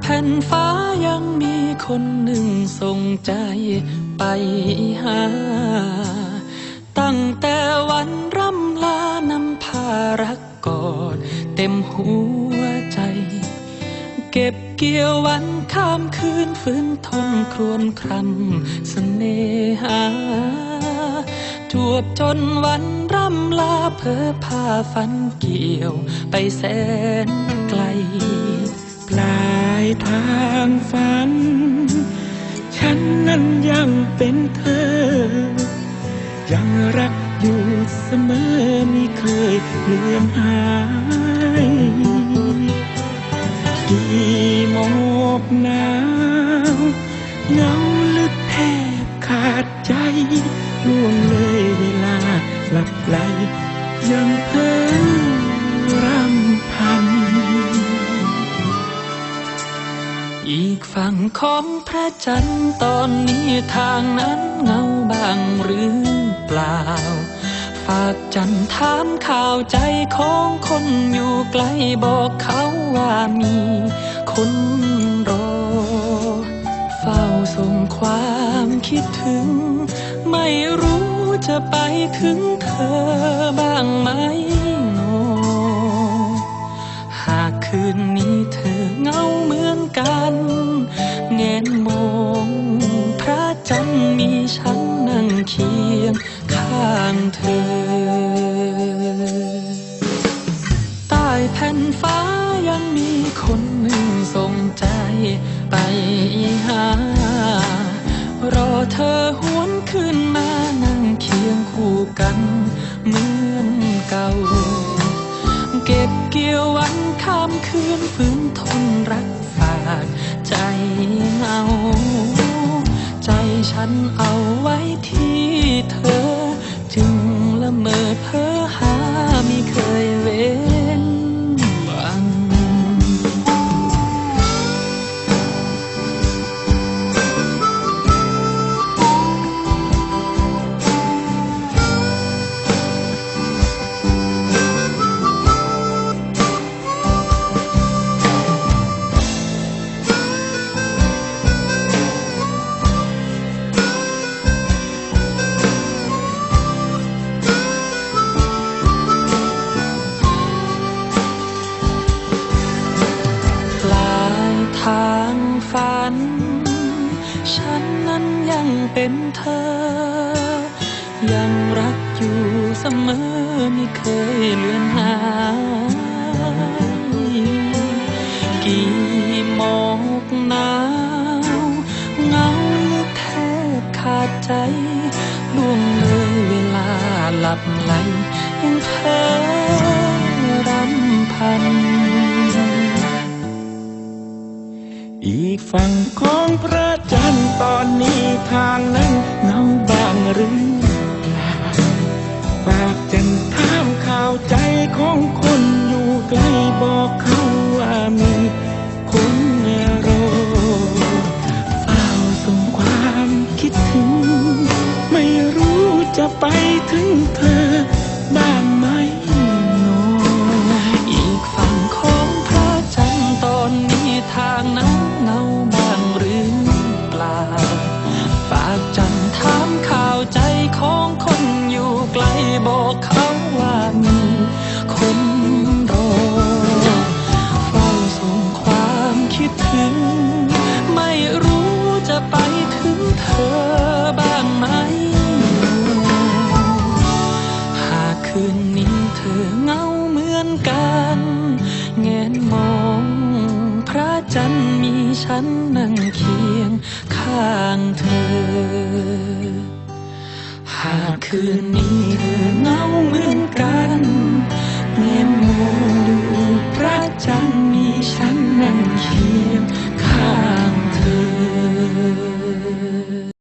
แผ่นฟ้ายังมีคนหนึ่งส่งใจไปหา ตั้งแต่วันร่ำลานำพารักกอดเต็มหัวใจ เก็บเกี่ยววันข้ามคืนฟื้นทนครวนครำเสน่หาจวบจนวันร่ำลาเพอพาฝันเกี่ยวไปแสนไกลางฝัน ฉันนั้นยังเป็นเธอ ยังรักอยู่เสมอไม่เคยเลือนหายกี่หมอกหนาวเงา ฝั่งของพระจันทร์ตอนนี้ทางนั้นเงาบางหรือเปล่า ฝากจันทร์ถามข่าวใจของคนอยู่ไกลบอกเขาว่ามีคนรอ เฝ้าส่งความคิดถึง ไม่รู้จะไปถึงเธอ จันมีฉันนั่งเคียงข้างเธอ ใต้แผ่นฟ้ายังมีคนหนึ่งส่งใจไปหา รอเธอหวนขึ้นมา ฉันเอาไว้ที่ งฝัน ฉันนั้นยังเป็นเธอ ยังรักอยู่เสมอไม่เคยเลือนหายกี่หมอกหนาวเงาแทบขาดใจล่วงเลยเวลาหลับไหลยังเธอรำพัน อีกฝั่งของพระจันทร์ตอนนี้ทางนั้นเงาบางหรือ ฉันนั่งเคียงข้างเธอ หากคืนนี้เธอเหงาเหมือนกัน